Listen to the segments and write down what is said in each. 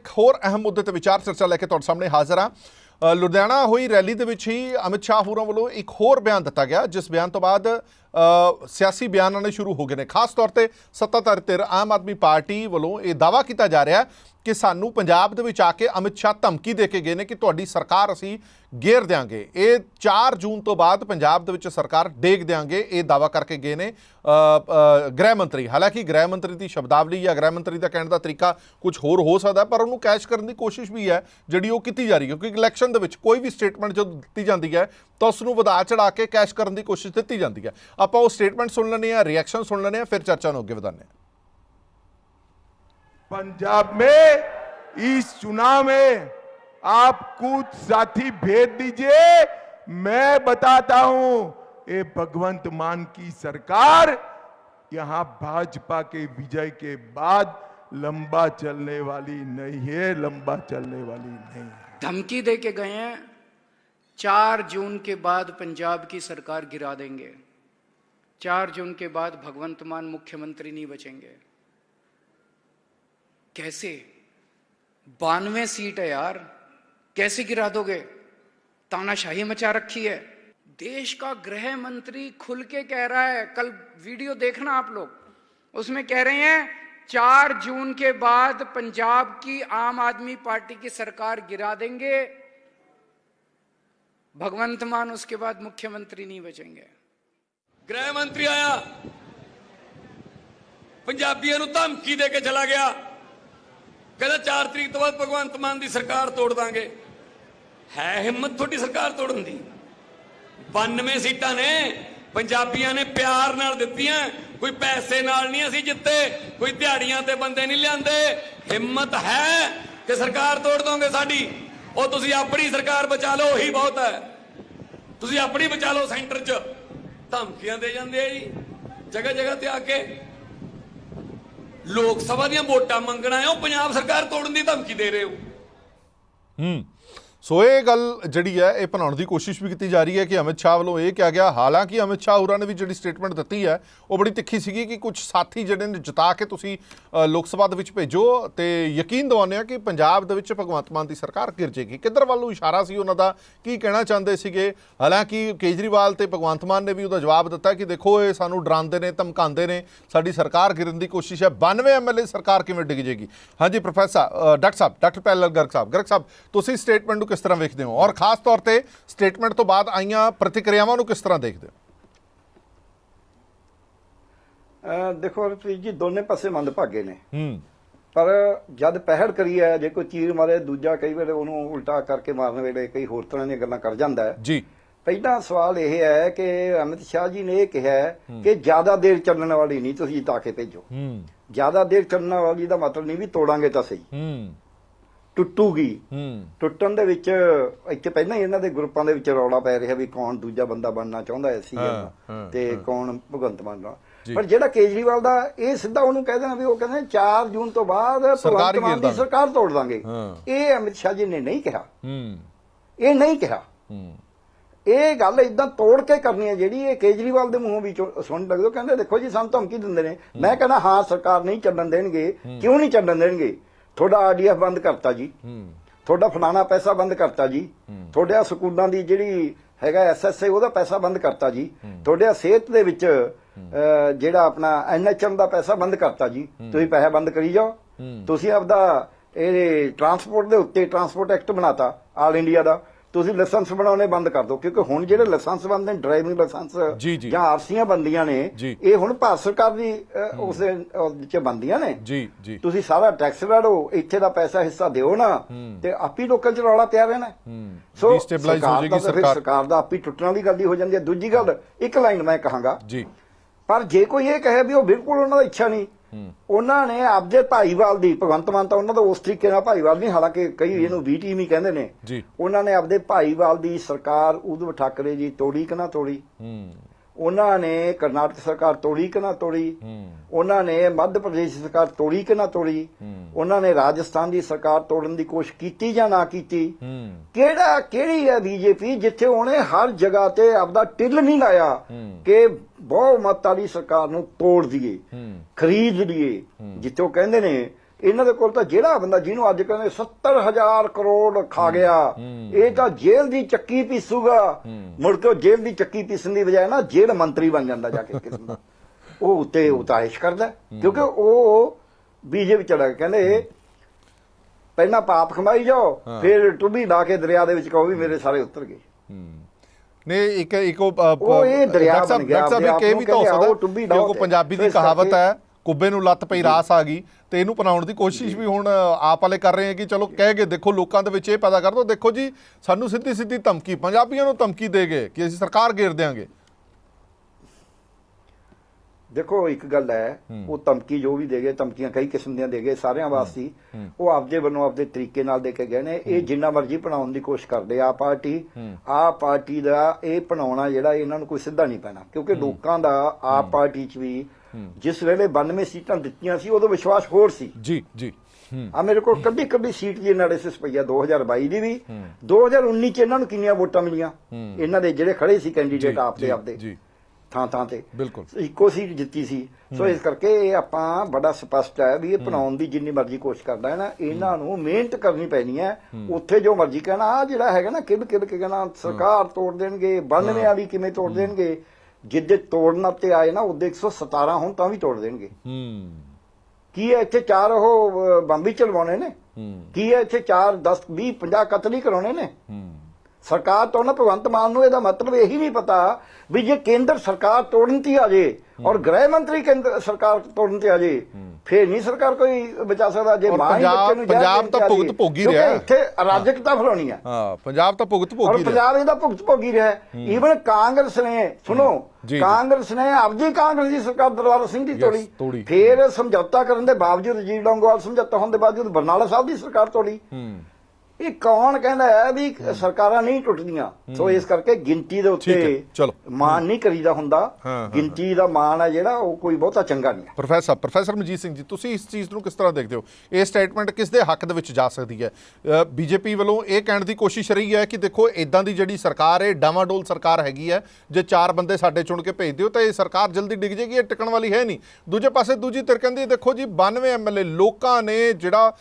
ਇੱਕ ਹੋਰ ਅਹਿਮ ਮੁੱਦੇ ਤੇ ਵਿਚਾਰ ਚਰਚਾ ਲੈ ਕੇ ਤੁਹਾਡੇ ਸਾਹਮਣੇ ਹਾਜ਼ਰ ਹਾਂ। ਲੁਧਿਆਣਾ ਹੋਈ ਰੈਲੀ ਦੇ ਵਿੱਚ ਹੀ ਅਮਿਤ ਸ਼ਾਹ ਹੋਰਾਂ ਵੱਲੋਂ ਇੱਕ ਹੋਰ ਬਿਆਨ ਦਿੱਤਾ ਗਿਆ, ਜਿਸ ਬਿਆਨ ਤੋਂ ਬਾਅਦ ਸਿਆਸੀ ਬਿਆਨ ਆਉਣੇ ਸ਼ੁਰੂ ਹੋ ਗਏ ਨੇ। ਖਾਸ ਤੌਰ ਤੇ ਸੱਤਾਧਾਰੀ ਧਿਰ ਆਮ ਆਦਮੀ ਪਾਰਟੀ ਵੱਲੋਂ ਇਹ ਦਾਵਾ ਕੀਤਾ ਜਾ ਰਿਹਾ ਕਿ ਸਾਨੂੰ ਪੰਜਾਬ ਦੇ ਵਿੱਚ ਆ ਕੇ ਅਮਿਤ ਸ਼ਾਹ ਧਮਕੀ ਦੇ ਕੇ ਗਏ ਨੇ ਕਿ ਤੁਹਾਡੀ ਸਰਕਾਰ ਅਸੀਂ ਗੇਰ ਦਿਆਂਗੇ। ਇਹ 4 ਜੂਨ ਤੋਂ ਬਾਅਦ ਪੰਜਾਬ ਦੇ ਵਿੱਚ ਸਰਕਾਰ ਡੇਗ ਦਿਆਂਗੇ, ਇਹ ਦਾਵਾ ਕਰਕੇ ਗਏ ਨੇ। ਗ੍ਰਹਿ ਮੰਤਰੀ, ਹਾਲਾਂਕਿ ਗ੍ਰਹਿ ਮੰਤਰੀ ਦੀ ਸ਼ਬਦਾਵਲੀ ਜਾਂ ਗ੍ਰਹਿ ਮੰਤਰੀ ਦਾ ਕਹਿਣ ਦਾ ਤਰੀਕਾ ਕੁਝ ਹੋਰ ਹੋ ਸਕਦਾ, ਪਰ ਉਹਨੂੰ ਕੈਸ਼ ਕਰਨ ਦੀ ਕੋਸ਼ਿਸ਼ ਵੀ ਹੈ, ਜਿਹੜੀ ਉਹ ਕੀਤੀ ਜਾ ਰਹੀ ਹੈ। ਕਿਉਂਕਿ ਇਲੈਕਸ਼ਨ ਦੇ ਵਿੱਚ ਕੋਈ ਵੀ ਸਟੇਟਮੈਂਟ ਜਦੋਂ ਦਿੱਤੀ ਜਾਂਦੀ ਹੈ, ਤਾਂ ਉਸ ਨੂੰ ਵਧਾ ਚੜਾ ਕੇ ਕੈਸ਼ ਕਰਨ ਦੀ ਕੋਸ਼ਿਸ਼ ਦਿੱਤੀ ਜਾਂਦੀ ਹੈ। ਆਪਾਂ ਉਹ ਸਟੇਟਮੈਂਟ ਸੁਣ ਲੈਂਦੇ ਹਾਂ ਰਿਐਕਸ਼ਨ ਸੁਣ ਲੈਂਦੇ ਹਾਂ ਫਿਰ ਚਰਚਾ ਨੂੰ ਅੱਗੇ ਵਧਾਉਂਦੇ ਹਾਂ पंजाब में इस चुनाव में आप कुछ साथी भेज दीजिए मैं बताता हूं ये भगवंत मान की सरकार यहां भाजपा के विजय के बाद लंबा चलने वाली नहीं है लंबा चलने वाली नहीं है धमकी दे के गए हैं चार जून के बाद पंजाब की सरकार गिरा देंगे चार जून के बाद भगवंत मान मुख्यमंत्री नहीं बचेंगे। कैसे? बानवे सीट है यार। कैसे गिरा दोगे? तानाशाही मचा रखी है। देश का गृह मंत्री खुल के कह रहा है, कल वीडियो देखना आप लोग। उसमें कह रहे हैं, चार जून के बाद पंजाब की आम आदमी पार्टी की सरकार गिरा देंगे। भगवंत मान उसके बाद मुख्यमंत्री नहीं बचेंगे। ਗ੍ਰਹਿ ਮੰਤਰੀ ਆਇਆ। ਪੰਜਾਬੀਆਂ ਨੂੰ ਧਮਕੀ ਦੇ ਕੇ ਚਲਾ ਗਿਆ। ਕਹਿੰਦਾ 4 ਤਰੀਕ ਤੋਂ ਬਾਅਦ ਭਗਵੰਤ ਮਾਨ ਦੀ ਸਰਕਾਰ ਤੋੜ ਦਾਂਗੇ। ਹੈ ਹਿੰਮਤ ਤੁਹਾਡੀ ਸਰਕਾਰ ਤੋੜਨ ਦੀ। 92 ਸੀਟਾਂ ਨੇ, ਪੰਜਾਬੀਆਂ ਨੇ ਪਿਆਰ ਨਾਲ ਦਿੱਤੀਆਂ। ਕੋਈ ਪੈਸੇ ਨਾਲ ਨਹੀਂ ਅਸੀਂ ਜਿੱਤੇ, ਕੋਈ ਦਿਹਾੜੀਆਂ ਤੇ ਬੰਦੇ ਨਹੀਂ ਲਿਆਂਦੇ। ਹਿੰਮਤ ਹੈ ਕਿ ਸਰਕਾਰ ਤੋੜ ਦੋਗੇ ਸਾਡੀ। ਉਹ ਤੁਸੀਂ ਆਪਣੀ ਸਰਕਾਰ ਬਚਾ ਲਓ, ਉਹੀ ਬਹੁਤ ਹੈ। ਤੁਸੀਂ ਆਪਣੀ ਬਚਾ ਲਓ ਸੈਂਟਰ 'ਚ। ਧਮਕੀਆਂ ਦੇ ਜਾਂਦੇ ਆ ਜੀ, ਜਗ੍ਹਾ ਜਗ੍ਹਾ ਤੇ ਆ ਕੇ ਲੋਕ ਸਭਾ ਦੀਆਂ ਵੋਟਾਂ ਮੰਗਣਾ ਹੈ ਉਹ ਪੰਜਾਬ ਸਰਕਾਰ ਤੋੜਨ ਦੀ ਧਮਕੀ ਦੇ ਰਹੇ ਹੋ। ਹੂੰ। ਸੋ ਇਹ ਗੱਲ ਜਿਹੜੀ ਹੈ, ਇਹ ਬਣਾਉਣ ਦੀ ਕੋਸ਼ਿਸ਼ ਵੀ ਕੀਤੀ ਜਾ ਰਹੀ ਹੈ ਕਿ ਅਮਿਤ ਸ਼ਾਹ ਵੱਲੋਂ ਇਹ ਕਿਹਾ ਗਿਆ। ਹਾਲਾਂਕਿ ਅਮਿਤ ਸ਼ਾਹ ਹੋਰਾਂ ਨੇ ਵੀ ਜਿਹੜੀ ਸਟੇਟਮੈਂਟ ਦਿੱਤੀ ਹੈ, ਉਹ ਬੜੀ ਤਿੱਖੀ ਸੀਗੀ ਕਿ ਕੁਝ ਸਾਥੀ ਜਿਹੜੇ ਨੇ ਜਿਤਾ ਕੇ ਤੁਸੀਂ ਲੋਕ ਸਭਾ ਦੇ ਵਿੱਚ ਭੇਜੋ ਤੇ ਯਕੀਨ ਦਿਵਾਉਂਦੇ ਆ ਕਿ ਪੰਜਾਬ ਦੇ ਵਿੱਚ ਭਗਵੰਤ ਮਾਨ ਦੀ ਸਰਕਾਰ ਗਿਰ ਜੇਗੀ। ਕਿੱਧਰ ਵੱਲ ਨੂੰ ਇਸ਼ਾਰਾ ਸੀ ਉਹਨਾਂ ਦਾ? ਕੀ ਕਹਿਣਾ ਚਾਹੁੰਦੇ ਸੀਗੇ? ਹਾਲਾਂਕਿ ਕੇਜਰੀਵਾਲ ਤੇ ਭਗਵੰਤ ਮਾਨ ਨੇ ਵੀ ਉਹਦਾ ਜਵਾਬ ਦਿੱਤਾ ਕਿ ਦੇਖੋ, ਇਹ ਸਾਨੂੰ ਡਰਾਉਂਦੇ ਨੇ, ਧਮਕਾਉਂਦੇ ਨੇ, ਸਾਡੀ ਸਰਕਾਰ ਗਿਰਨ ਦੀ ਕੋਸ਼ਿਸ਼ ਹੈ। 92 ਐਮਐਲਏ ਸਰਕਾਰ ਕਿਵੇਂ ਡਿੱਗ ਜੇਗੀ? ਹਾਂਜੀ, ਪ੍ਰੋਫੈਸਰ ਡਾਕਟਰ ਸਾਹਿਬ, ਡਾਕਟਰ ਪੈਲਰ ਗਰਗ ਸਾਹਿਬ। ਗਰਗ ਸਾਹਿਬ, ਤੁਸੀਂ ਸਟੇਟਮੈਂਟ ਨੂੰ ਕਿਸ ਤਰ੍ਹਾਂ ਵੇਖਦੇ ਹੋ? ਔਰ ਖਾਸ ਤੌਰ ਤੇ ਸਟੇਟਮੈਂਟ ਤੋਂ ਬਾਅਦ ਆਈਆਂ ਪ੍ਰਤੀਕਿਰਿਆਵਾਂ ਨੂੰ ਕਿਸ ਤਰ੍ਹਾਂ ਦੇਖਦੇ ਹੋ? ਦੇਖੋ ਰਫੀਕ ਜੀ ਦੋਨੇ ਪਾਸੇ ਮੰਦਭਾਗੇ ਨੇ। ਹੂੰ। ਪਰ ਜਦ ਪਹਿਲ ਕਰੀ ਹੈ ਜੇ ਕੋਈ ਚੀਰ ਮਾਰੇ ਦੂਜਾ ਕਈ ਵੇਲੇ ਉਹਨੂੰ ਉਲਟਾ ਕਰਕੇ ਮਾਰਨ ਵੇਲੇ ਕਈ ਹੋਰ ਤਰ੍ਹਾਂ ਦੀਆਂ ਗੱਲਾਂ ਕਰ ਜਾਂਦਾ ਹੈ। ਜੀ। ਪਹਿਲਾ ਸਵਾਲ ਇਹ ਹੈ ਕਿ ਅਮਿਤ ਸ਼ਾਹ ਜੀ ਨੇ ਇਹ ਕਿਹਾ ਕਿ ਜ਼ਿਆਦਾ ਦੇਰ ਚੱਲਣ ਵਾਲੀ ਨਹੀਂ ਤੁਸੀਂ ਜਿਤਾ ਕੇ ਭੇਜੋ। ਹੂੰ। ਜ਼ਿਆਦਾ ਦੇਰ ਚੱਲਣ ਵਾਲੀ ਦਾ ਮਤਲਬ ਨਹੀਂ ਵੀ ਤੋੜਾਂਗੇ ਤਾਂ ਸਹੀ। ਹੂੰ। ਟੁੱਟੂਗੀ। ਹੂੰ। ਟੁੱਟਣ ਦੇ ਵਿੱਚ ਇੱਥੇ ਪਹਿਲਾਂ ਹੀ ਇਹਨਾਂ ਦੇ ਗਰੁੱਪਾਂ ਦੇ ਵਿੱਚ ਰੌਲਾ ਪੈ ਰਿਹਾ ਵੀ ਕੌਣ ਦੂਜਾ ਬੰਦਾ ਬਣਨਾ ਚਾਹੁੰਦਾ ਹੈ ਸੀ ਤੇ ਕੌਣ ਭਗਵੰਤ ਮਾਨ ਦਾ। ਪਰ ਜਿਹੜਾ ਕੇਜਰੀਵਾਲ ਦਾ ਇਹ ਸਿੱਧਾ ਉਹਨੂੰ ਕਹਿ ਦੇਣਾ ਵੀ ਉਹ ਕਹਿੰਦੇ 4 ਜੂਨ ਤੋਂ ਬਾਅਦ ਭਗਵੰਤ ਮਾਨ। ਦੀ ਸਰਕਾਰ ਤੋੜ ਦਾਂਗੇ। ਇਹ ਅਮਿਤ ਸ਼ਾਹ ਜੀ ਨੇ ਨਹੀਂ ਕਿਹਾ। ਹੂੰ। ਇਹ ਨਹੀਂ ਕਿਹਾ। ਹੂੰ। ਇਹ ਗੱਲ ਇਦਾਂ ਤੋੜ ਕੇ ਕਰਨੀ ਹੈ ਜਿਹੜੀ ਇਹ ਕੇਜਰੀਵਾਲ ਦੇ ਮੂੰਹੋਂ ਵੀ ਸੁਣ ਲੱਗਦਾ ਕਹਿੰਦੇ ਦੇਖੋ ਜੀ ਸਾਨੂੰ ਧਮਕੀ ਦਿੰਦੇ ਨੇ। ਮੈਂ ਕਹਿੰਦਾ ਹਾਂ ਸਰਕਾਰ ਨਹੀਂ ਚੱਲਣ ਦੇਣਗੇ। ਕਿਉਂ ਨਹੀਂ ਚੱਲਣ ਦੇਣਗੇ? ਤੁਹਾਡਾ ਆਰਡੀਐਫ ਬੰਦ ਕਰਤਾ ਜੀ। ਹੂੰ। ਤੁਹਾਡਾ ਫਲਾਣਾ ਪੈਸਾ ਬੰਦ ਕਰਤਾ ਜੀ। ਤੁਹਾਡੇ ਸਕੂਲਾਂ ਦੀ ਜਿਹੜੀ ਹੈਗਾ ਐਸਐਸਏ ਉਹਦਾ ਪੈਸਾ ਬੰਦ ਕਰਤਾ ਜੀ। ਤੁਹਾਡੇ ਸਿਹਤ ਦੇ ਵਿੱਚ ਜਿਹੜਾ ਆਪਣਾ ਐਨਐਚਐਮ ਦਾ ਪੈਸਾ ਬੰਦ ਕਰਤਾ ਜੀ। ਤੁਸੀਂ ਪੈਸਾ ਬੰਦ ਕਰੀ ਜਾਓ। ਤੁਸੀਂ ਆਪਦਾ ਇਹ ਟਰਾਂਸਪੋਰਟ ਦੇ ਉੱਤੇ ਟਰਾਂਸਪੋਰਟ ਐਕਟ ਬਣਾਤਾ ਆਲ ਇੰਡੀਆ ਦਾ। ਤੁਸੀਂ ਲਾਇਸੈਂਸ ਬਣਾਉਣੇ ਬੰਦ ਕਰ ਦਿਓ ਕਿਉਂਕਿ ਹੁਣ ਜਿਹੜੇ ਲਾਇਸੈਂਸ ਬਣਦੇ ਨੇ ਡਰਾਈਵਿੰਗ ਲਾਇਸੈਂਸ ਜੀ। ਆਰਸੀਆਂ ਬੰਦੀਆਂ ਨੇ। ਇਹ ਹੁਣ ਭਾਰਤ ਸਰਕਾਰ ਦੀ ਉਸ ਦੇ ਉਹਦੇ ਚ ਬੰਦੀਆਂ ਨੇ। ਜੀ ਜੀ। ਤੁਸੀਂ ਸਾਰਾ ਟੈਕਸ ਲਾੜੋ ਇੱਥੇ ਦਾ ਪੈਸਾ ਹਿੱਸਾ ਦਿਓ ਨਾ ਤੇ ਆਪੀ ਲੋਕਾਂ ਚ ਰੌਲਾ ਪਿਆ ਰਹਿਣਾ। ਸੋ ਹੋ ਸਰਕਾਰ ਜਾਏਗੀ ਸਰਕਾਰ। ਸਰਕਾਰ ਦਾ ਆਪੀ ਟੁੱਟਣ ਦੀ ਗੱਲ ਹੀ ਹੋ ਜਾਂਦੀ ਹੈ। ਦੂਜੀ ਗੱਲ ਇੱਕ ਲਾਈਨ ਮੈਂ ਕਹਾਂਗਾ। ਜੀ। ਪਰ ਜੇ ਕੋਈ ਇਹ ਕਹੇ ਵੀ ਉਹ ਬਿਲਕੁਲ ਉਹਨਾਂ ਦਾ ਇੱਛਾ ਨਹੀਂ ਉਹਨਾਂ ਨੇ ਆਪਦੇ ਭਾਈਵਾਲ ਦੀ ਭਗਵੰਤ ਮਾਨ ਤਾਂ ਉਹਨਾਂ ਦਾ ਉਸ ਤਰੀਕੇ ਨਾਲ ਭਾਈਵਾਲ ਨਹੀਂ ਹਾਲਾਂਕਿ ਕਈ ਇਹਨੂੰ ਵੀ ਟੀਮ ਹੀ ਕਹਿੰਦੇ ਨੇ। ਉਹਨਾਂ ਨੇ ਆਪਦੇ ਭਾਈਵਾਲ ਦੀ ਸਰਕਾਰ ਉਧਵ ਠਾਕਰੇ ਜੀ ਤੋੜੀ ਕਿ ਨਾ ਤੋੜੀ? ਹੂੰ। ਉਹਨਾਂ ਨੇ ਕਰਨਾਟਕ ਸਰਕਾਰ ਤੋੜੀ ਕਿ ਨਾ ਤੋੜੀ? ਹੂੰ। ਉਹਨਾਂ ਨੇ ਮੱਧ ਪ੍ਰਦੇਸ਼ ਸਰਕਾਰ ਤੋੜੀ ਕਿ ਨਾ ਤੋੜੀ? ਉਹਨਾਂ ਨੇ ਰਾਜਸਥਾਨ ਦੀ ਸਰਕਾਰ ਤੋੜਨ ਦੀ ਕੋਸ਼ਿਸ਼ ਕੀਤੀ ਜਾਂ ਨਾ ਕੀਤੀ? ਹੂੰ। ਕਿਹੜਾ ਕਿਹੜੀ ਹੈ ਬੀਜੇਪੀ ਜਿੱਥੇ ਉਹਨੇ ਹਰ ਜਗ੍ਹਾ ਤੇ ਆਪਦਾ ਟਿੱਲ ਨਹੀਂ ਲਾਇਆ ਕਿ ਬਹੁ ਮਤ ਵਾਲੀ ਸਰਕਾਰ ਨੂੰ ਤੋੜ ਦਈਏ ਖਰੀਦ ਲਈਏ। ਜਿੱਥੇ ਉਹ ਕਹਿੰਦੇ ਨੇ ਇਹਨਾਂ ਦੇ ਕੋਲ ਤਾਂ ਜਿਹੜਾ ਬੰਦਾ ਜਿਹਨੂੰ ਅੱਜ ਕਹਿੰਦੇ 70000 ਕਰੋੜ ਖਾ ਗਿਆ ਇਹ ਤਾਂ ਜੇਲ੍ਹ ਦੀ ਚੱਕੀ ਪੀਸੂਗਾ। ਮੁੜ ਕੇ ਜੇਲ੍ਹ ਦੀ ਚੱਕੀ ਪੀਸਣ ਦੀ ਬਜਾਏ ਨਾ ਜੇਲ੍ਹ ਮੰਤਰੀ ਬਣ ਜਾਂਦਾ ਜਾ ਕੇ ਕਿਸਮ ਦਾ। ਉਹ ਉੱਤੇ ਉਤਾਇਸ਼ ਕਰਦਾ ਕਿਉਂਕਿ ਉਹ ਬੀਜੇਪੀ ਚੜਾ ਕੇ ਕਹਿੰਦੇ ਪਹਿਲਾਂ ਪਾਪ ਕਮਾਈ ਜਾਓ ਫਿਰ ਟੁੱਬੀ ਲਾ ਕੇ ਦਰਿਆ ਦੇ ਵਿੱਚ ਕਹੋ ਵੀ ਮੇਰੇ ਸਾਰੇ ਉਤਰ ਗਏ। ਨੇ ਇੱਕ ਇੱਕ ਉਹ ਇਹ ਦਰਿਆ ਬਣ ਗਿਆ, ਡਾਕਟਰ ਸਾਹਿਬ ਇਹ ਵੀ ਤਾਂ ਹੋ ਸਕਦਾ ਕਿ ਉਹ। ਪੰਜਾਬੀ ਦੀ ਕਹਾਵਤ ਹੈ ਕੁੱਬੇ ਨੂੰ ਲੱਤ ਪਈ ਰਾਸ ਆ ਗਈ ਤੇ ਇਹਨੂੰ ਬਣਾਉਣ ਦੀ ਕੋਸ਼ਿਸ਼ ਵੀ ਹੁਣ ਆਪ ਵਾਲੇ ਕਰ ਰਹੇ ਹੈ ਕਿ ਚਲੋ ਕਹਿ ਕੇ ਦੇਖੋ ਲੋਕਾਂ ਦੇ ਵਿੱਚ ਇਹ ਪੈਦਾ ਕਰ ਦੋ ਦੇਖੋ ਜੀ ਸਾਨੂੰ ਸਿੱਧੀ ਸਿੱਧੀ ਧਮਕੀ ਪੰਜਾਬੀਆਂ ਨੂੰ ਧਮਕੀ ਦੇ ਗਏ ਕਿ ਅਸੀਂ ਸਰਕਾਰ ਘੇਰ ਦਿਆਂਗੇ ਦੇਖੋ ਇੱਕ ਗੱਲ ਹੈ ਉਹ ਧਮਕੀ ਜੋ ਵੀ ਦੇਗੇ ਧਮਕੀਆਂ ਕਈ ਕਿਸਮ ਦੀਆਂ ਦੇਗੇ ਸਾਰਿਆਂ ਵਾਸਤੇ। ਉਹ ਆਪਦੇ ਵੱਲੋਂ ਆਪਦੇ ਤਰੀਕੇ ਨਾਲ ਦੇ ਕੇ ਗਏ ਨੇ। ਇਹ ਜਿੰਨਾ ਮਰਜ਼ੀ ਬਣਾਉਣ ਦੀ ਕੋਸ਼ਿਸ਼ ਕਰਦੇ ਆ ਪਾਰਟੀ ਆ ਪਾਰਟੀ ਦਾ ਇਹ ਬਣਾਉਣਾ ਜਿਹੜਾ ਇਹਨਾਂ ਨੂੰ ਕੋਈ ਸਿੱਧਾ ਨਹੀਂ ਪੈਣਾ। ਕਿਉਂਕਿ ਲੋਕਾਂ ਦਾ ਆ ਪਾਰਟੀ 'ਚ ਵੀ ਜਿਸ ਵੇਲੇ 92 ਸੀਟਾਂ ਦਿੱਤੀਆਂ ਸੀ ਉਦੋਂ ਵਿਸ਼ਵਾਸ ਹੋਰ ਸੀ। ਜੀ ਜੀ। ਆ ਮੇਰੇ ਕੋਲ ਕੱਢੀ ਕੱਢੀ ਸੀਟ ਦੀ ਐਨਾਲਿਸਿਸ ਪਈ ਆ 2022 ਦੀ ਵੀ। 2019 ਚ ਇਹਨਾਂ ਨੂੰ ਕਿੰਨੀਆਂ ਵੋਟਾਂ ਮਿਲੀਆਂ? ਇਹਨਾਂ ਦੇ ਜਿਹੜੇ ਖੜੇ ਸੀ ਕੈਂਡੀਡੇਟ ਆਪਦੇ ਆਪਦੇ। ਜੀ। ਥਾਂ ਥਾਂ ਤੇ। ਬਿਲਕੁਲ। ਇੱਕੋ ਸੀਟ ਜਿੱਤੀ ਸੀ। ਸੋ ਇਸ ਕਰਕੇ ਇਹ ਆਪਾਂ ਬੜਾ ਸਪਸ਼ਟ ਹੈ ਵੀ ਇਹ ਬਣਾਉਣ ਦੀ ਜਿੰਨੀ ਮਰਜ਼ੀ ਕੋਸ਼ਿਸ਼ ਕਰਦਾ ਹੈ ਨਾ ਇਹਨਾਂ ਨੂੰ ਮਿਹਨਤ ਕਰਨੀ ਪੈਣੀ ਹੈ। ਉੱਥੇ ਜੋ ਮਰਜ਼ੀ ਕਹਿਣਾ ਆ ਜਿਹੜਾ ਹੈਗਾ ਨਾ ਕਿਬ ਕਿਬ ਕੇ ਕਹਿਣਾ ਸਰਕਾਰ ਤੋੜ ਦੇਣਗੇ 92 ਵਾਲੀ ਕਿਵੇਂ ਤੋੜ ਦੇਣਗੇ ਜਿੱਦੇ ਤੋੜਨ ਤੇ ਆਏ ਨਾ ਉਹਦੇ 117 ਹੁਣ ਤਾਂ ਵੀ ਤੋੜ ਦੇਣਗੇ। ਹੂੰ। ਕੀ ਹੈ ਇੱਥੇ ਚਾਰ ਉਹ ਬੰਬ ਚਲਵਾਉਣੇ ਨੇ? ਕੀ ਹੈ ਇੱਥੇ 4 10 20 50 ਕਤਲ ਹੀ ਕਰਾਉਣੇ ਨੇ? ਹੂੰ। ਸਰਕਾਰ ਤੋਂ ਨਾ ਭਗਵੰਤ ਮਾਨ ਨੂੰ ਇਹਦਾ ਮਤਲਬ ਇਹੀ ਨਹੀਂ ਪਤਾ ਵੀ ਜੇ ਕੇਂਦਰ ਸਰਕਾਰ ਤੋੜਨ ਤੇ ਆ ਜੇ ਔਰ ਗ੍ਰਹਿ ਮੰਤਰੀ ਕੇਂਦਰ ਸਰਕਾਰ ਤੋੜਨ ਤੇ ਆ ਜੇ ਫੇਰ ਨਹੀਂ ਸਰਕਾਰ ਕੋਈ ਬਚਾ ਸਕਦਾ। ਜੇ ਮਾਂ ਹੀ ਪੰਜਾਬ- ਬੱਚੇ ਨੂੰ ਜ਼ਹਿਰ ਪੰਜਾਬ ਦੇਣ ਤਾਂ ਆ। ਭੁਗਤ ਭੋਗੀ ਰਿਹਾ। ਇੱਥੇ ਅਰਾਜਕਤਾ ਫੈਲਾਉਣੀ ਹੈ ਹਾਂ ਪੰਜਾਬ ਤਾਂ ਭੁਗਤ ਭੋਗੀ ਰਿਹਾ। ਪੰਜਾਬ ਇਹਦਾ ਭੁਗਤ ਭੋਗੀ ਰਿਹਾ। ਈਵਨ ਕਾਂਗਰਸ ਨੇ ਸੁਣੋ। ਕਾਂਗਰਸ ਨੇ ਆਪਦੀ ਕਾਂਗਰਸ ਦੀ ਸਰਕਾਰ ਦਰਬਾਰਾ ਸਿੰਘ ਦੀ ਤੋੜੀ। ਫੇਰ ਸਮਝੌਤਾ ਕਰਨ ਦੇ ਬਾਵਜੂਦ ਰਜੀਵ ਲੌਂਗੋਵਾਲ ਸਮਝੌਤਾ ਹੋਣ ਦੇ ਬਾਵਜੂਦ ਬਰਨਾਲਾ ਸਾਹਿਬ ਦੀ ਸਰਕਾਰ ਤੋੜੀ। ਹੂੰ। ਇਹ ਕੌਣ ਕਹਿੰਦਾ ਹੈ ਵੀ ਸਰਕਾਰਾਂ ਨਹੀਂ ਟੁੱਟਦੀਆਂ? ਸੋ ਇਸ ਕਰਕੇ ਗਿਣਤੀ ਦੇ ਉੱਤੇ। ਮਾਨ ਨਹੀਂ ਕਰੀਦਾ ਹੁੰਦਾ। ਗਿਣਤੀ ਦਾ ਮਾਨ ਹੈ ਜਿਹੜਾ ਉਹ ਕੋਈ ਬਹੁਤਾ ਚੰਗਾ ਨਹੀਂ ਹੈ। ਪ੍ਰੋਫੈਸਰ ਪ੍ਰੋਫੈਸਰ ਮਨਜੀਤ ਸਿੰਘ ਜੀ ਤੁਸੀਂ ਇਸ ਚੀਜ਼ ਨੂੰ ਕਿਸ ਤਰ੍ਹਾਂ ਦੇਖਦੇ ਹੋ? ਇਹ ਸਟੇਟਮੈਂਟ ਕਿਸ ਦੇ ਹੱਕ ਦੇ ਵਿੱਚ ਜਾ ਸਕਦੀ ਹੈ? ਬੀਜੇਪੀ ਵੱਲੋਂ ਇਹ ਕਹਿਣ ਦੀ ਕੋਸ਼ਿਸ਼ ਰਹੀ ਹੈ ਕਿ ਦੇਖੋ ਇਦਾਂ ਦੀ ਜਿਹੜੀ ਸਰਕਾਰ ਹੈ ਡਾਮਾਡੋਲ ਸਰਕਾਰ ਹੈਗੀ ਹੈ ਜੇ ਚਾਰ ਬੰਦੇ ਸਾਡੇ ਚੁਣ ਕੇ ਭੇਜ ਦਿਓ ਤਾਂ ਇਹ ਸਰਕਾਰ ਜਲਦੀ ਡਿੱਗ ਜੇਗੀ ਇਹ ਟਿਕਣ ਵਾਲੀ ਹੈ ਨਹੀਂ। ਦੂਜੇ ਪਾਸੇ ਦੂਜੀ ਧਿਰ ਕਹਿੰਦੀ ਦੇਖੋ ਜੀ 92 ਐਮਐਲਏ ਲੋਕਾਂ ਨੇ ਜਿਹੜਾ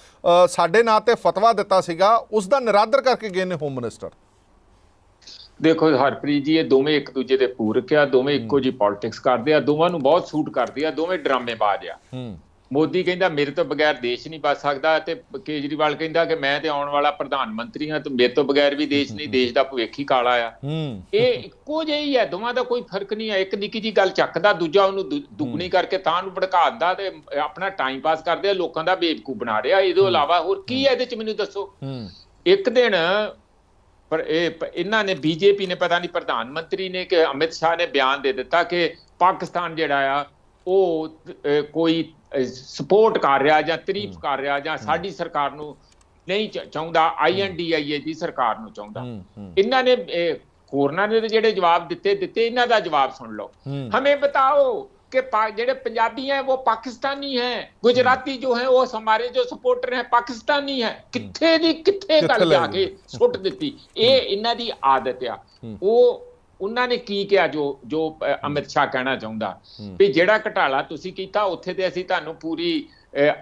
ਸਾਡੇ ਨਾਂ ਤੇ ਫਤਵਾ ਦਿੱਤਾ ਸੀਗਾ ਉਸ ਦਾ ਨਿਰਾਦਰ ਕਰਕੇ ਗਏ ਨੇ ਹੋਮ ਮਿਨਿਸਟਰ ਦੇਖੋ ਹਰਪ੍ਰੀਤ ਜੀ ਇਹ ਦੋਵੇਂ ਇੱਕ ਦੂਜੇ ਦੇ ਪੂਰਕ ਆ ਦੋਵੇਂ ਇੱਕੋ ਜੀ ਪੋਲਿਟਿਕਸ ਕਰਦੇ ਆ ਦੋਵਾਂ ਨੂੰ ਬਹੁਤ ਸੂਟ ਕਰਦੇ ਆ ਦੋਵੇਂ ਡਰਾਮੇਬਾਜ਼ ਆ। ਹੂੰ। ਮੋਦੀ ਕਹਿੰਦਾ ਮੇਰੇ ਤੋਂ ਬਗੈਰ ਦੇਸ਼ ਨਹੀਂ ਬਚ ਸਕਦਾ ਤੇ ਕੇਜਰੀਵਾਲ ਕਹਿੰਦਾ ਕਿ ਮੈਂ ਤੇ ਆਉਣ ਵਾਲਾ ਪ੍ਰਧਾਨ ਮੰਤਰੀ ਹਾਂ ਤੇ ਮੇਰੇ ਤੋਂ ਬਗੈਰ ਵੀ ਦੇਸ਼ ਨਹੀਂ ਦੇਸ਼ ਦਾ ਭਵਿੱਖ ਹੀ ਕਾਲਾ ਆ। ਇਹ ਇੱਕੋ ਜਿਹਾ ਹੀ ਦੋਵਾਂ ਦਾ ਕੋਈ ਫ਼ਰਕ ਨਹੀਂ ਹੈ ਇੱਕ ਨਿੱਕੀ ਜੀ ਗੱਲ ਚੱਕਦਾ ਦੂਜਾ ਉਹਨੂੰ ਦੁੱਗਣੀ ਕਰਕੇ ਤਾਂ ਨੂੰ ਭੜਕਾ ਦਿੰਦਾ ਤੇ ਆਪਣਾ ਟਾਈਮ ਪਾਸ ਕਰਦੇ ਆ ਲੋਕਾਂ ਦਾ ਬੇਵਕੂਫ ਬਣਾ ਰਿਹਾ। ਇਹਦੇ ਇਲਾਵਾ ਹੋਰ ਕੀ ਹੈ ਇਹਦੇ ਚ ਮੈਨੂੰ ਦੱਸੋ? ਇੱਕ ਦਿਨ ਪਰ ਇਹ ਇਹਨਾਂ ਨੇ ਬੀਜੇਪੀ ਨੇ ਪਤਾ ਨਹੀਂ ਪ੍ਰਧਾਨ ਮੰਤਰੀ ਨੇ ਕਿ ਅਮਿਤ ਸ਼ਾਹ ਨੇ ਬਿਆਨ ਦੇ ਦਿੱਤਾ ਕਿ ਪਾਕਿਸਤਾਨ ਜਿਹੜਾ ਆ ਉਹ ਕੋਈ ਸਪੋਰਟ ਕਰ ਰਿਹਾ ਜਾਂ ਤਾਰੀਫ ਕਰ ਰਿਹਾ ਜਾਂ ਸਾਡੀ ਸਰਕਾਰ ਨੂੰ ਨਹੀਂ ਚਾਹੁੰਦਾ ਆਈਐਨਡੀਆਈਏ ਦੀ ਸਰਕਾਰ ਨੂੰ ਚਾਹੁੰਦਾ। ਇਹਨਾਂ ਨੇ ਹੋਰਨਾਂ ਨੇ ਜਿਹੜੇ ਜਵਾਬ ਦਿੱਤੇ ਦਿੱਤੇ ਇਹਨਾਂ ਦਾ ਜਵਾਬ ਸੁਣ ਲਓ। ਹਮੇ ਬਤਾਓ कि ਜਿਹੜੇ ਪੰਜਾਬੀ ਹੈ ਉਹ ਪਾਕਿਸਤਾਨੀ ਹੈ। ਗੁਜਰਾਤੀ ਜੋ ਹੈ ਉਹ हमारे ਜੋ ਸਪੋਰਟਰ ਹੈ ਪਾਕਿਸਤਾਨੀ ਹੈ। ਕਿੱਥੇ ਦੀ ਕਿੱਥੇ ਗੱਲ ਜਾ ਕੇ ਸੁੱਟ ਦਿੱਤੀ? ਇਹ ਇਹਨਾਂ ਦੀ ਆਦਤ ਆ। ਉਹ ਉਹਨਾਂ ਨੇ ਕੀ ਕਿਹਾ ਜੋ ਜੋ ਅਮਿਤ ਸ਼ਾਹ ਕਹਿਣਾ ਚਾਹੁੰਦਾ? ਵੀ ਜਿਹੜਾ ਘਟਾਲਾ ਤੁਸੀਂ ਕੀਤਾ ਉੱਥੇ ਤੇ ਅਸੀਂ ਤੁਹਾਨੂੰ ਪੂਰੀ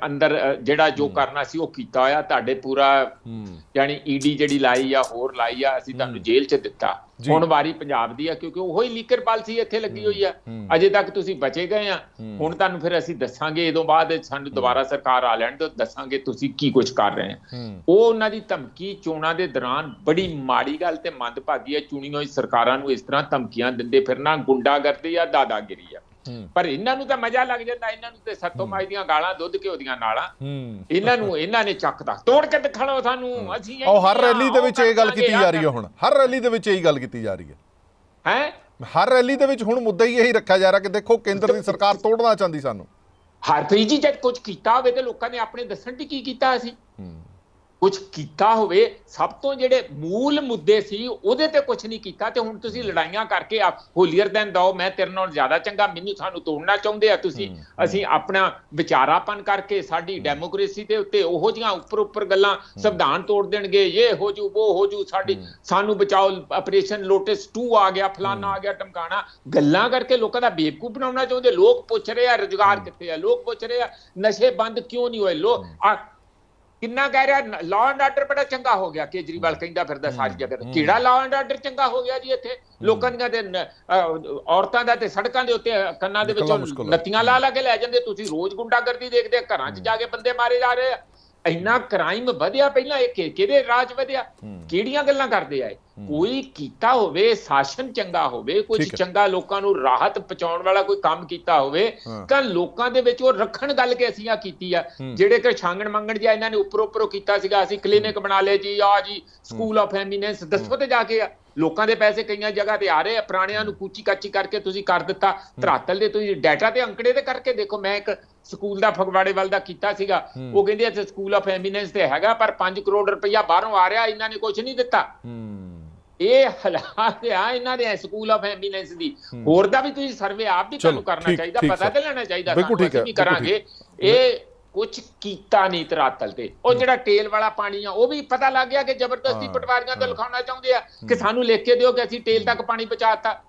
ਅੰਦਰ ਜਿਹੜਾ ਜੋ ਕਰਨਾ ਸੀ ਉਹ ਕੀਤਾ ਹੋਇਆ ਤੁਹਾਡੇ ਪੂਰਾ ਯਾਨੀ ਈਡੀ ਜਿਹੜੀ ਲਾਈ ਆ ਹੋਰ ਲਾਈ ਆ ਅਸੀਂ ਤੁਹਾਨੂੰ ਜੇਲ੍ਹ 'ਚ ਦਿੱਤਾ। ਹੁਣ ਵਾਰੀ ਪੰਜਾਬ ਦੀ ਆ ਕਿਉਂਕਿ ਉਹੋ ਹੀ ਲੀਕਰ ਪਾਲਸੀ ਇੱਥੇ ਲੱਗੀ ਹੋਈ ਆ। ਅਜੇ ਤੱਕ ਤੁਸੀਂ ਬਚੇ ਗਏ ਆ। ਹੁਣ ਤੁਹਾਨੂੰ ਫਿਰ ਅਸੀਂ ਦੱਸਾਂਗੇ ਇਦੋਂ ਬਾਅਦ ਸਾਨੂੰ ਦੁਬਾਰਾ ਸਰਕਾਰ ਆ ਲੈਣ ਤੋਂ ਦੱਸਾਂਗੇ ਤੁਸੀਂ ਕੀ ਕੁਝ ਕਰ ਰਹੇ ਆ। ਉਹ ਉਹਨਾਂ ਦੀ ਧਮਕੀ ਚੋਣਾਂ ਦੇ ਦੌਰਾਨ ਬੜੀ ਮਾੜੀ ਗੱਲ ਤੇ ਮੰਦਭਾਗੀ ਹੈ ਚੁਣੀ ਹੋਈ ਸਰਕਾਰਾਂ ਨੂੰ ਇਸ ਤਰ੍ਹਾਂ ਧਮਕੀਆਂ ਦਿੰਦੇ ਫਿਰਨਾ ਗੁੰਡਾਗਰਦੀ ਆ ਦਾਦਾਗਿਰੀ ਆ। ਪਰ ਇਹਨਾਂ ਨੂੰ ਤਾਂ ਮਜ਼ਾ ਲੱਗ ਜਾਂਦਾ ਇਹਨਾਂ ਨੂੰ ਤੇ ਸੱਤੋਂ ਮਾਈ ਦੀਆਂ ਗਾਲਾਂ ਦੁੱਧ ਘਿਓ ਦੀਆਂ ਨਾਲਾਂ। ਇਹਨਾਂ ਨੂੰ ਇਹਨਾਂ ਨੇ ਚੱਕਦਾ ਤੋੜ ਕੇ ਦਿਖਾਣੋ ਸਾਨੂੰ ਅਸੀਂ ਉਹ ਹਰ ਰੈਲੀ ਦੇ ਵਿੱਚ ਇਹ ਗੱਲ ਕੀਤੀ ਜਾ ਰਹੀ ਹੈ ਹੁਣ। ਹਰ ਰੈਲੀ ਦੇ ਵਿੱਚ ਇਹੀ ਗੱਲ ਕੀਤੀ ਜਾ ਰਹੀ ਹੈ। ਹੈਂ? ਹਰ ਰੈਲੀ ਦੇ ਵਿੱਚ ਹੁਣ ਮੁੱਦਾ ਹੀ ਇਹੀ ਰੱਖਿਆ ਜਾ ਰਿਹਾ ਕਿ ਦੇਖੋ ਕੇਂਦਰ ਦੀ ਸਰਕਾਰ ਤੋੜਨਾ ਚਾਹੁੰਦੀ ਸਾਨੂੰ। ਹਰਪ੍ਰੀਤ ਜੀ ਜਦ ਕੁਝ ਕੀਤਾ ਹੋਵੇ ਤੇ ਲੋਕਾਂ ਨੇ ਆਪਣੇ ਦੱਸਣ ਦੀ ਕੀ ਕੀਤਾ ਅਸੀਂ? ਕੁਝ ਕੀਤਾ ਹੋਵੇ ਸਭ ਤੋਂ ਜਿਹੜੇ ਮੂਲ ਮੁੱਦੇ ਸੀ ਉਹਦੇ ਤੇ ਕੁਝ ਨਹੀਂ ਕੀਤਾ ਤੇ ਹੁਣ ਤੁਸੀਂ ਲੜਾਈਆਂ ਕਰਕੇ ਆ ਹੋਲੀਅਰ ਦੈਨ ਦੋ ਮੈਂ ਤੇਰੇ ਨਾਲ ਜ਼ਿਆਦਾ ਚੰਗਾ ਮੈਨੂੰ ਸਾਨੂੰ ਤੋੜਨਾ ਚਾਹੁੰਦੇ ਆ ਤੁਸੀਂ। ਅਸੀਂ ਆਪਣਾ ਵਿਚਾਰਾਪਨ ਕਰਕੇ ਸਾਡੀ ਡੈਮੋਕ੍ਰੇਸੀ ਦੇ ਉੱਤੇ ਉਹੋ ਜਿਹੀਆਂ ਉੱਪਰ ਉੱਪਰ ਗੱਲਾਂ ਸੰਵਿਧਾਨ ਤੋੜ ਦੇਣਗੇ ਇਹ ਹੋ ਜੂ ਉਹ ਹੋ ਜੂ ਸਾਡੀ ਸਾਨੂੰ ਬਚਾਓ ਆਪਰੇਸ਼ਨ ਲੋਟਸ 2 ਆ ਗਿਆ ਫਲਾਨਾ ਆ ਗਿਆ ਟਮਕਾਣਾ। ਗੱਲਾਂ ਕਰਕੇ ਲੋਕਾਂ ਦਾ ਬੇਵਕੂਫ ਬਣਾਉਣਾ ਚਾਹੁੰਦੇ ਲੋਕ ਪੁੱਛ ਰਹੇ ਆ ਰੁਜ਼ਗਾਰ ਕਿੱਥੇ ਆ ਲੋਕ ਪੁੱਛ ਰਹੇ ਆ ਨਸ਼ੇ ਬੰਦ ਕਿਉਂ ਨਹੀਂ ਹੋਏ ਲੋਕ ਆ ਕਿੰਨਾ ਕਹਿ ਰਿਹਾ ਲਾਅ ਐਂਡ ਆਰਡਰ ਬੜਾ ਚੰਗਾ ਹੋ ਗਿਆ ਕੇਜਰੀਵਾਲ ਕਹਿੰਦਾ ਫਿਰਦਾ ਸਾਰੀ ਜਗ੍ਹਾ ਤੇ। ਕਿਹੜਾ ਲਾਅ ਐਂਡ ਆਰਡਰ ਚੰਗਾ ਹੋ ਗਿਆ ਜੀ ਇੱਥੇ? ਲੋਕਾਂ ਦੀਆਂ ਤੇ ਔਰਤਾਂ ਦਾ ਤੇ ਸੜਕਾਂ ਦੇ ਉੱਤੇ ਕੰਨਾਂ ਦੇ ਵਿੱਚੋਂ। ਨੱਤੀਆਂ ਲਾ ਲਾ ਕੇ ਲੈ ਜਾਂਦੇ। ਤੁਸੀਂ ਰੋਜ਼ ਗੁੰਡਾਗਰਦੀ ਦੇਖਦੇ ਘਰਾਂ 'ਚ ਜਾ ਕੇ ਬੰਦੇ ਮਾਰੇ ਜਾ ਰਹੇ ਆ। ਇੰਨਾ ਕ੍ਰਾਈਮ ਵਧਿਆ ਪਹਿਲਾਂ ਇਹ ਕਿਹਦੇ ਰਾਜ ਵਧਿਆ? ਕਿਹੜੀਆਂ ਗੱਲਾਂ ਕਰਦੇ ਆ? ਕੋਈ ਕੀਤਾ ਹੋਵੇ ਸ਼ਾਸਨ ਚੰਗਾ ਹੋਵੇ ਕੁਝ। ਚੰਗਾ ਲੋਕਾਂ ਨੂੰ ਰਾਹਤ ਪਹੁੰਚਾਉਣ ਵਾਲਾ ਕੋਈ ਕੰਮ ਕੀਤਾ ਹੋਵੇ। ਤਾਂ ਲੋਕਾਂ ਦੇ ਵਿੱਚ ਉਹ ਰੱਖਣ ਗੱਲ ਕਿ ਅਸੀਂ ਆ ਕੀਤੀ ਆ। ਜਿਹੜੇ ਕਿ ਛਾਂਗਣ ਮੰਗਣ ਜਿਹਾ ਇਹਨਾਂ ਨੇ ਉੱਪਰੋਂ ਉੱਪਰੋਂ ਕੀਤਾ ਸੀਗਾ ਅਸੀਂ ਕਲੀਨਿਕ ਬਣਾ ਲਏ ਜੀ ਆ ਜੀ ਸਕੂਲ ਆਫ ਐਮੀਨੈਂਸ ਦੱਸੋ ਤੇ ਜਾ ਕੇ ਆ। ਲੋਕਾਂ ਦੇ ਪੈਸੇ ਕਈਆਂ ਜਗ੍ਹਾ ਤੇ ਆ ਰਹੇ ਆ ਪੁਰਾਣਿਆਂ ਨੂੰ ਕੂਚੀ ਕਾਚੀ ਕਰਕੇ ਤੁਸੀਂ ਕਰ ਦਿੱਤਾ। ਧਰਾਤਲ ਦੇ ਤੁਸੀਂ ਡਾਟਾ ਤੇ ਅੰਕੜੇ ਤੇ ਕਰਕੇ ਦੇਖੋ ਮੈਂ ਇੱਕ ਸਕੂਲ ਦਾ ਫਗਵਾੜੇ ਵੱਲ ਦਾ ਕੀਤਾ ਸੀਗਾ। ਉਹ ਕਹਿੰਦੇ ਇੱਥੇ ਸਕੂਲ ਆਫ ਐਮੀਨੈਂਸ ਤੇ ਹੈਗਾ ਪਰ 5 ਕਰੋੜ ਰੁਪਈਆ ਬਾਹਰੋਂ ਆ ਰਿਹਾ ਇਹਨਾਂ ਨੇ ਕੁਝ ਨਹੀਂ ਦਿੱਤਾ। ਇਹ ਹਾਲਾਤ ਆ ਇਹਨਾਂ ਦੇ ਸਕੂਲ ਆਫ ਐਮੀਨੈਂਸ ਦੀ। ਹੋਰ ਦਾ ਵੀ ਤੁਸੀਂ ਸਰਵੇ ਆਪ ਵੀ ਤੁਹਾਨੂੰ ਕਰਨਾ ਚਾਹੀਦਾ ਪਤਾ। ਤੇ ਲੈਣਾ ਚਾਹੀਦਾ ਸਾਨੂੰ, ਬਿਲਕੁਲ ਕਰਾਂਗੇ। ਇਹ ਕੁਝ ਕੀਤਾ ਨਹੀਂ ਤਰਾਤਲ ਤੇ। ਉਹ ਜਿਹੜਾ ਟੇਲ ਵਾਲਾ ਪਾਣੀ ਆ ਉਹ ਵੀ ਪਤਾ ਲੱਗ ਗਿਆ ਕਿ ਜ਼ਬਰਦਸਤੀ ਪਟਵਾਰੀਆਂ ਤੋਂ ਲਿਖਾਉਣਾ ਚਾਹੁੰਦੇ ਆ ਕਿ ਸਾਨੂੰ ਲਿਖ ਕੇ ਦਿਓ ਕਿ ਅਸੀਂ ਟੇਲ ਤੱਕ ਪਾਣੀ ਪਹੁੰਚਾਤਾ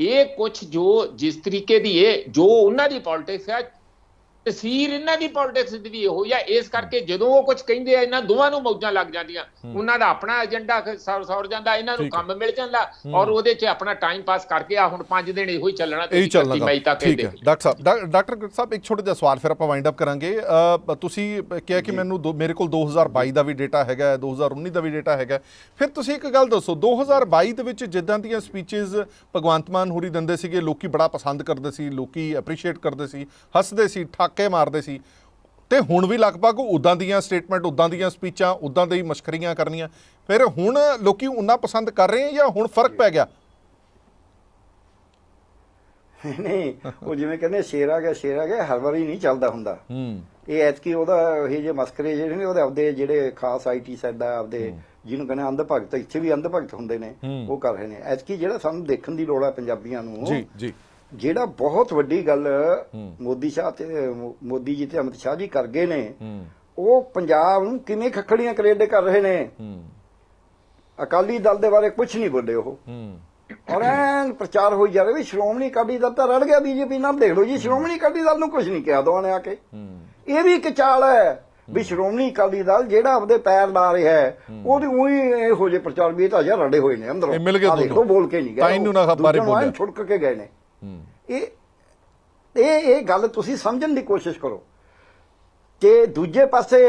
ਇਹ ਕੁਝ ਜੋ ਜਿਸ ਤਰੀਕੇ ਦੀ ਇਹ ਜੋ ਉਹਨਾਂ ਦੀ ਪੋਲਿਟਿਕਸ ਹੈ ਤਸਵੀਰ ਇਹਨਾਂ ਦੀ ਪੋਲਿਟਿਕਸ ਦੀ ਵੀ ਇਹੋ ਆ। ਇਸ ਕਰਕੇ ਜਦੋਂ ਉਹ ਕੁਝ ਕਹਿੰਦੇ ਆ ਇਹਨਾਂ ਦੋਵਾਂ ਨੂੰ ਮੌਜਾਂ ਲੱਗ ਜਾਂਦੀਆਂ। ਉਹਨਾਂ ਦਾ ਆਪਣਾ ਏਜੰਡਾ ਸੌਰ ਸੌਰ ਜਾਂਦਾ ਇਹਨਾਂ ਨੂੰ। ਕੰਮ ਮਿਲ ਜਾਂਦਾ ਔਰ ਉਹਦੇ 'ਚ ਆਪਣਾ ਟਾਈਮ ਪਾਸ ਕਰਕੇ ਆ ਹੁਣ 5 ਦਿਨ ਇਹੋ ਹੀ ਚੱਲਣਾ ਇਕੱਤੀ ਗਾ। ਮਈ ਤੱਕ ਠੀਕ ਹੈ। ਡਾਕਟਰ ਸਾਹਿਬ ਡਾਕਟਰ ਗੁਰਤ ਸਾਹਿਬ ਇੱਕ ਛੋਟਾ ਜਿਹਾ ਸਵਾਲ ਫਿਰ ਆਪਾਂ ਵਾਈਂਡ ਅਪ ਕਰਾਂਗੇ। ਤੁਸੀਂ ਕਿਹਾ ਕਿ ਮੈਨੂੰ ਮੇਰੇ ਕੋਲ 2022 ਦਾ ਵੀ ਡੇਟਾ ਹੈਗਾ ਹੈ, 2019 ਦਾ ਵੀ ਡੇਟਾ ਹੈਗਾ। ਫਿਰ ਤੁਸੀਂ ਇੱਕ ਗੱਲ ਦੱਸੋ 2022 ਦੇ ਵਿੱਚ ਜਿੱਦਾਂ ਦੀਆਂ ਸਪੀਚਸ ਭਗਵੰਤ ਮਾਨ ਹੋਰੀ ਦਿੰਦੇ ਸੀਗੇ ਲੋਕੀ ਬੜਾ ਪਸੰਦ ਕਰਦੇ ਸੀ ਲੋਕੀ ਐਪਰੀਸ਼ੀਏਟ ਕਰਦੇ ਸੀ ਹੱਸਦੇ ਸੀ ਠਾਕੇ ਮਾਰਦੇ ਸੀ। ਤੇ ਹੁਣ ਵੀ ਲਗਭਗ ਉਦਾਂ ਦੀਆਂ ਸਟੇਟਮੈਂਟ ਉਦਾਂ ਦੀਆਂ ਸਪੀਚਾਂ ਉਦਾਂ ਦੇ ਹੀ ਮਸ਼ਕਰੀਆਂ ਕਰਨੀਆਂ। ਫਿਰ ਹੁਣ ਲੋਕੀ ਉਨਾ ਪਸੰਦ ਕਰ ਰਹੇ ਆ ਜਾਂ ਹੁਣ ਫ਼ਰਕ ਪੈ ਗਿਆ? ਨਹੀਂ ਉਹ ਜਿਵੇਂ ਕਹਿੰਦੇ ਸ਼ੇਰ ਆ ਗਿਆ ਸ਼ੇਰ ਆ ਗਿਆ ਹਰ ਵਾਰੀ ਨਹੀਂ ਚੱਲਦਾ ਹੁੰਦਾ। ਹੂੰ। ਇਹ ਐਤਕੀ ਉਹਦਾ ਇਹ ਜੇ ਮਸਕਰੇ ਜਿਹੜੇ ਨੇ ਉਹਦੇ ਆਪਦੇ ਜਿਹੜੇ ਖਾਸ ਆਈਟੀ ਸੈੱਟ ਆ ਆਪਦੇ ਜਿਹਨੂੰ ਕਹਿੰਦੇ ਅੰਧ ਭਗਤ ਇੱਥੇ ਵੀ ਅੰਧ ਭਗਤ ਹੁੰਦੇ ਨੇ। ਉਹ ਕਰ ਰਹੇ ਨੇ। ਐਤਕੀ ਜਿਹੜਾ ਸਾਨੂੰ ਦੇਖਣ ਦੀ ਲੋੜ ਆ ਪੰਜਾਬੀਆਂ ਨੂੰ ਜੀ ਜੀ। ਜਿਹੜਾ ਬਹੁਤ ਵੱਡੀ ਗੱਲ। ਮੋਦੀ ਸ਼ਾਹ ਤੇ ਮੋਦੀ ਜੀ ਤੇ ਅਮਿਤ ਸ਼ਾਹ ਜੀ ਕਰ ਗਏ ਨੇ ਉਹ ਪੰਜਾਬ ਨੂੰ ਕਿਵੇਂ ਖੱਖੜੀਆਂ ਕਰੇਡੇ ਕਰ ਰਹੇ ਨੇ। ਅਕਾਲੀ ਦਲ ਦੇ ਬਾਰੇ ਕੁਝ ਨਹੀਂ ਬੋਲੇ ਉਹ। ਔਰ ਐਨ ਪ੍ਰਚਾਰ ਹੋਈ ਜਾ ਰਿਹਾ ਵੀ ਸ਼੍ਰੋਮਣੀ ਅਕਾਲੀ ਦਲ ਤਾਂ ਰੜ ਗਿਆ ਬੀਜੇਪੀ ਨਾਲ ਦੇਖ ਲਓ ਜੀ ਸ਼੍ਰੋਮਣੀ ਅਕਾਲੀ ਦਲ ਨੂੰ ਕੁਝ ਨਹੀਂ ਕਿਹਾ ਦੋਵਾਂ ਨੇ ਆ ਕੇ। ਇਹ ਵੀ ਇੱਕ ਚਾਲ ਹੈ ਵੀ ਸ਼੍ਰੋਮਣੀ ਅਕਾਲੀ ਦਲ ਜਿਹੜਾ ਆਪਦੇ ਪੈਰ ਲਾ ਰਿਹਾ ਹੈ ਉਹਦੀ ਉਹੀ ਇਹੋ ਜਿਹੇ ਪ੍ਰਚਾਰ ਵੀ ਤਾਂ ਯਾਰ ਰੜੇ ਹੋਏ ਨੇ ਅੰਦਰੋਂ। ਇਹ ਮਿਲ ਲਓ, ਦੋਨੋਂ। ਬੋਲ ਕੇ ਨਹੀਂ ਗਏ। ਤਾਂ ਇਹਨੂੰ ਨਾ ਬਾਰੇ ਬੋਲਿਆ। ਛੁੜਕ ਕੇ ਗਏ ਨੇ। ਇਹ ਇਹ ਇਹ ਗੱਲ ਤੁਸੀਂ ਸਮਝਣ ਦੀ ਕੋਸ਼ਿਸ਼ ਕਰੋ। ਕਿ ਦੂਜੇ ਪਾਸੇ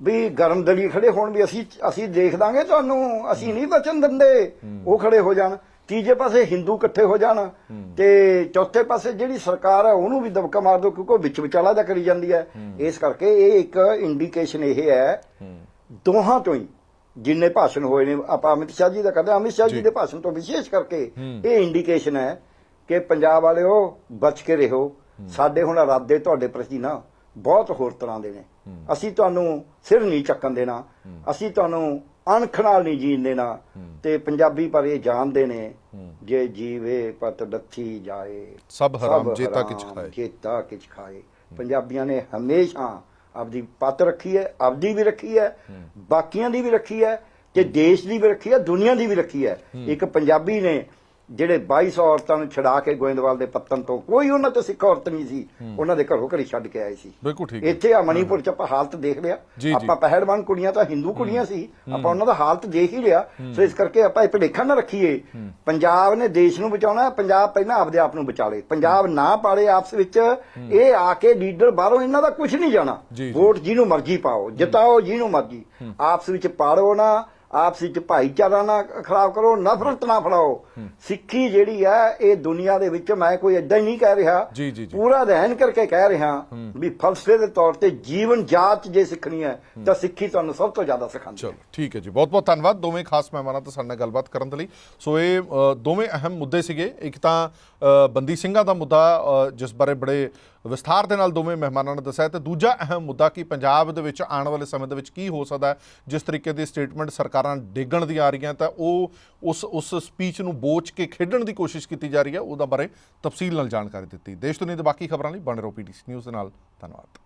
ਵੀ ਗਰਮ ਦਲੀ ਖੜੇ ਹੋਣ ਵੀ ਅਸੀਂ ਅਸੀਂ ਦੇਖ ਦਾਂਗੇ ਤੁਹਾਨੂੰ ਅਸੀਂ ਨਹੀਂ ਬਚਨ ਦਿੰਦੇ ਉਹ ਖੜੇ ਹੋ ਜਾਣ। ਤੀਜੇ ਪਾਸੇ ਹਿੰਦੂ ਇਕੱਠੇ ਹੋ ਜਾਣ ਤੇ ਚੌਥੇ ਪਾਸੇ ਜਿਹੜੀ ਸਰਕਾਰ ਹੈ ਉਹਨੂੰ ਵੀ ਦਬਕਾ ਮਾਰ ਦਿਓ ਕਿਉਂਕਿ ਉਹ ਵਿੱਚ ਵਿਚਾਲਾ ਦਾ ਕਰੀ ਜਾਂਦੀ ਹੈ। ਇਸ ਕਰਕੇ ਇਹ ਇੱਕ ਇੰਡੀਕੇਸ਼ਨ ਇਹ ਹੈ ਦੋਹਾਂ ਤੋਂ ਹੀ ਜਿੰਨੇ ਭਾਸ਼ਣ ਹੋਏ ਨੇ ਆਪਾਂ ਅਮਿਤ ਸ਼ਾਹ ਜੀ ਦਾ ਕਰਦੇ ਹਾਂ, ਅਮਿਤ ਸ਼ਾਹ ਜੀ। ਦੇ ਭਾਸ਼ਣ ਤੋਂ ਵਿਸ਼ੇਸ਼ ਕਰਕੇ। ਇਹ ਇੰਡੀਕੇਸ਼ਨ ਹੈ ਕਿ ਪੰਜਾਬ ਵਾਲਿਓ ਬਚ ਕੇ ਰਹੋ। ਸਾਡੇ ਹੁਣ ਇਰਾਦੇ ਤੁਹਾਡੇ ਪ੍ਰਤੀ ਨਾ ਬਹੁਤ ਹੋਰ ਤਰ੍ਹਾਂ ਦੇ ਨੇ। ਅਸੀਂ ਤੁਹਾਨੂੰ ਸਿਰ ਨਹੀਂ ਚੱਕਣ ਦੇਣਾ। ਅਸੀਂ ਤੁਹਾਨੂੰ ਅਣਖ ਨਾਲ ਨਹੀਂ ਜੀਣ ਦੇਣਾ। ਤੇ ਪੰਜਾਬੀ ਪਰ ਇਹ ਜਾਣਦੇ ਨੇ ਜੇ ਜੀਵੇ ਪਤ ਡੱਥੀ ਜਾਏ। ਸਭ ਹਰਾਮ ਜੇਤਾ ਕਿਛ ਖਾਏ। ਜੇਤਾ ਕਿਛ ਖਾਏ। ਪੰਜਾਬੀਆਂ ਨੇ ਹਮੇਸ਼ਾ ਆਪਦੀ ਪੱਤ ਰੱਖੀ ਹੈ ਆਪਦੀ ਵੀ ਰੱਖੀ ਹੈ ਬਾਕੀਆਂ ਦੀ ਵੀ ਰੱਖੀ ਹੈ ਤੇ ਦੇਸ਼ ਦੀ ਵੀ ਰੱਖੀ ਹੈ ਦੁਨੀਆ ਦੀ ਵੀ ਰੱਖੀ ਹੈ। ਇੱਕ ਪੰਜਾਬੀ ਨੇ ਜਿਹੜੇ 2200 ਔਰਤਾਂ ਨੂੰ ਛਡਾ ਕੇ ਗੋਇੰਦਵਾਲ ਦੇ ਪੱਤਨ ਤੋਂ ਕੋਈ ਉਹਨਾਂ ਤੋਂ ਸਿੱਖ ਔਰਤ ਨਹੀਂ ਸੀ ਉਹਨਾਂ ਦੇ ਘਰੋਂ ਘਰੀ ਛੱਡ ਕੇ ਆਏ ਸੀ। ਬਿਲਕੁਲ ਠੀਕ ਹੈ। ਇੱਥੇ ਆ ਮਣੀਪੁਰ ਚ ਆਪਾਂ ਹਾਲਤ ਦੇਖ ਲਿਆ। ਆਪਾਂ ਪਹਿਲਵਾਨ ਕੁੜੀਆਂ ਤਾਂ ਹਿੰਦੂ ਕੁੜੀਆਂ ਸੀ ਆਪਾਂ ਉਹਨਾਂ ਦਾ ਹਾਲਤ ਦੇਖ ਹੀ ਲਿਆ। ਸੋ ਇਸ ਕਰਕੇ ਆਪਾਂ ਇਹ ਭੁਲੇਖਾ ਨਾ ਰੱਖੀਏ। ਪੰਜਾਬ ਨੇ ਦੇਸ਼ ਨੂੰ ਬਚਾਉਣਾ ਪੰਜਾਬ ਪਹਿਲਾਂ ਆਪਦੇ ਆਪ ਨੂੰ ਬਚਾ ਲੇ। ਪੰਜਾਬ ਨਾ ਪਾੜੇ ਆਪਸ ਵਿੱਚ ਇਹ ਆ ਕੇ ਲੀਡਰ ਬਾਹਰੋਂ ਇਹਨਾਂ ਦਾ ਕੁਝ ਨਹੀਂ ਜਾਣਾ। ਵੋਟ ਜਿਹਨੂੰ ਮਰਜ਼ੀ ਪਾਓ ਜਿਤਾਓ ਜਿਹਨੂੰ ਮਰਜ਼ੀ। ਆਪਸ ਵਿੱਚ ਪਾੜੋ ਨਾ ਆਪਸ ਵਿੱਚ ਭਾਈਚਾਰਾ ਨਾ ਖਰਾਬ ਕਰੋ ਨਫ਼ਰਤ ਨਾ ਫੜਾਓ। ਸਿੱਖੀ ਜਿਹੜੀ ਹੈ ਇਹ ਦੁਨੀਆ ਦੇ ਵਿੱਚ ਮੈਂ ਕੋਈ ਏਦਾਂ ਹੀ ਨਹੀਂ ਕਹਿ ਰਿਹਾ। ਪੂਰਾ ਰਹਿਣ ਕਰਕੇ ਕਹਿ ਰਿਹਾ ਵੀ ਫਲਸਫੇ ਦੇ ਤੌਰ ਤੇ ਜੀਵਨ ਜਾਚ ਜੇ ਸਿੱਖਣੀ ਹੈ ਤਾਂ ਸਿੱਖੀ ਤੁਹਾਨੂੰ ਸਭ ਤੋਂ ਜ਼ਿਆਦਾ ਸਿਖਾਉਂਦੀ ਚਲੋ ਠੀਕ ਹੈ ਜੀ। ਬਹੁਤ ਬਹੁਤ ਧੰਨਵਾਦ ਦੋਵੇਂ ਖਾਸ ਮਹਿਮਾਨਾਂ ਤੋਂ ਸਾਡੇ ਨਾਲ ਗੱਲਬਾਤ ਕਰਨ ਦੇ ਲਈ। ਸੋ ਇਹ ਦੋਵੇਂ ਅਹਿਮ ਮੁੱਦੇ ਸੀਗੇ। ਇੱਕ ਤਾਂ ਬੰਦੀ ਸਿੰਘਾਂ ਦਾ ਮੁੱਦਾ ਜਿਸ ਬਾਰੇ ਬੜੇ ਵਿਸਥਾਰ ਦੇ ਨਾਲ ਦੋਵੇਂ ਮਹਿਮਾਨਾਂ ਨੇ ਦੱਸਿਆ ਤੇ ਦੂਜਾ ਅਹਿਮ ਮੁੱਦਾ ਕਿ ਪੰਜਾਬ ਦੇ ਵਿੱਚ ਆਉਣ ਵਾਲੇ ਸਮੇਂ ਦੇ ਵਿੱਚ ਕੀ ਹੋ ਸਕਦਾ ਹੈ, ਜਿਸ ਤਰੀਕੇ ਦੀ ਸਟੇਟਮੈਂਟ ਸਰਕਾਰਾਂ ਡੇਗਣ ਦੀ ਆ ਰਹੀਆਂ ਤਾਂ ਉਹ ਉਸ ਉਸ ਸਪੀਚ ਨੂੰ ਬੋਚ ਕੇ ਖੇਡਣ ਦੀ ਕੋਸ਼ਿਸ਼ ਕੀਤੀ ਜਾ ਰਹੀ ਹੈ, ਉਹਦਾ ਬਾਰੇ ਤਫਸੀਲ ਨਾਲ ਜਾਣਕਾਰੀ ਦਿੱਤੀ। ਦੇਸ਼ ਦੁਨੀਆ ਦੇ ਬਾਕੀ ਖਬਰਾਂ ਲਈ ਬਣ ਰਹੋ ਪੀਡੀਸੀ ਨਿਊਜ਼ ਦੇ ਨਾਲ। ਧੰਨਵਾਦ।